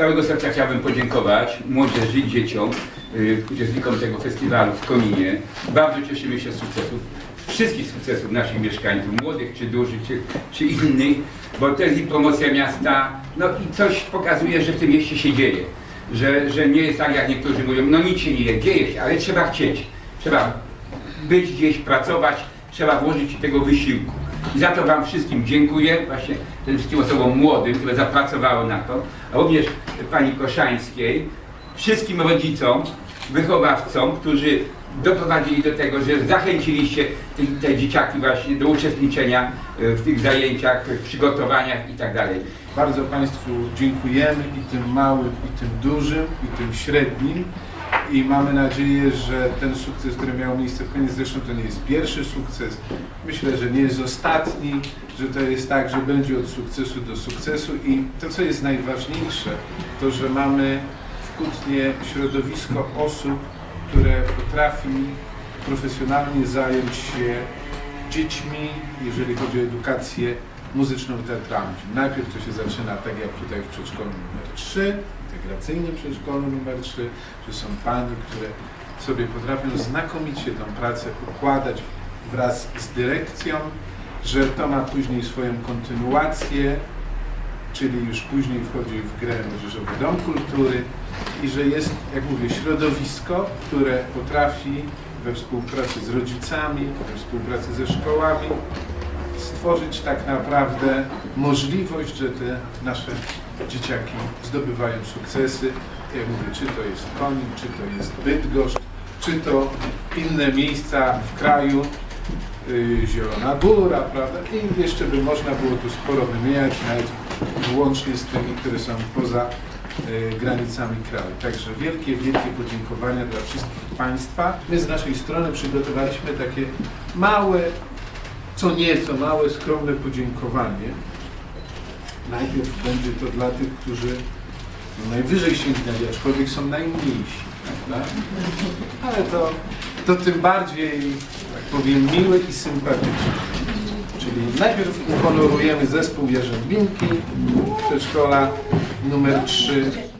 całego serca chciałbym podziękować młodzieży i dzieciom, y, uczestnikom tego festiwalu w Kominie. Bardzo cieszymy się z sukcesów, wszystkich sukcesów naszych mieszkańców, młodych czy dużych, czy, czy innych, bo to jest i promocja miasta, no i coś pokazuje, że w tym mieście się dzieje. Że, że nie jest tak, jak niektórzy mówią, no nic się nie dzieje, się, ale trzeba chcieć. Trzeba być gdzieś, pracować, trzeba włożyć tego wysiłku. I za to Wam wszystkim dziękuję, właśnie tym wszystkim osobom młodym, które zapracowały na to, a również Pani Koszańskiej, wszystkim rodzicom, wychowawcom, którzy doprowadzili do tego, że zachęciliście te, te dzieciaki właśnie do uczestniczenia e, w tych zajęciach, w przygotowaniach i tak. Bardzo Państwu dziękujemy i tym małym, i tym dużym, i tym średnim. I mamy nadzieję, że ten sukces, który miał miejsce w koniec, zresztą to nie jest pierwszy sukces, myślę, że nie jest ostatni, że to jest tak, że będzie od sukcesu do sukcesu. I to, co jest najważniejsze, to, że mamy w Kutnie środowisko osób, które potrafi profesjonalnie zająć się dziećmi, jeżeli chodzi o edukację muzyczną i teatralną. Najpierw to się zaczyna tak jak tutaj w przedszkolu numer 3, integracyjnym przedszkolu numer 3, że są panie, które sobie potrafią znakomicie tą pracę układać wraz z dyrekcją, że to ma później swoją kontynuację, czyli już później wchodzi w grę Młodzieżowy Dom Kultury i że jest, jak mówię, środowisko, które potrafi we współpracy z rodzicami, we współpracy ze szkołami stworzyć tak naprawdę możliwość, że te nasze dzieciaki zdobywają sukcesy. Jak mówię, czy to jest Konin, czy to jest Bydgoszcz, czy to inne miejsca w kraju, yy, Zielona Góra, prawda? I jeszcze by można było tu sporo wymieniać, nawet włącznie z tymi, które są poza yy, granicami kraju. Także wielkie, wielkie podziękowania dla wszystkich Państwa. My z naszej strony przygotowaliśmy takie małe co nieco małe, skromne podziękowanie. Najpierw będzie to dla tych, którzy no, najwyżej sięgnęli, aczkolwiek są najmniejsi. Prawda? Ale to, to tym bardziej, tak powiem, miłe i sympatyczne. Czyli najpierw uhonorujemy zespół Jarzębinki, przedszkola numer 3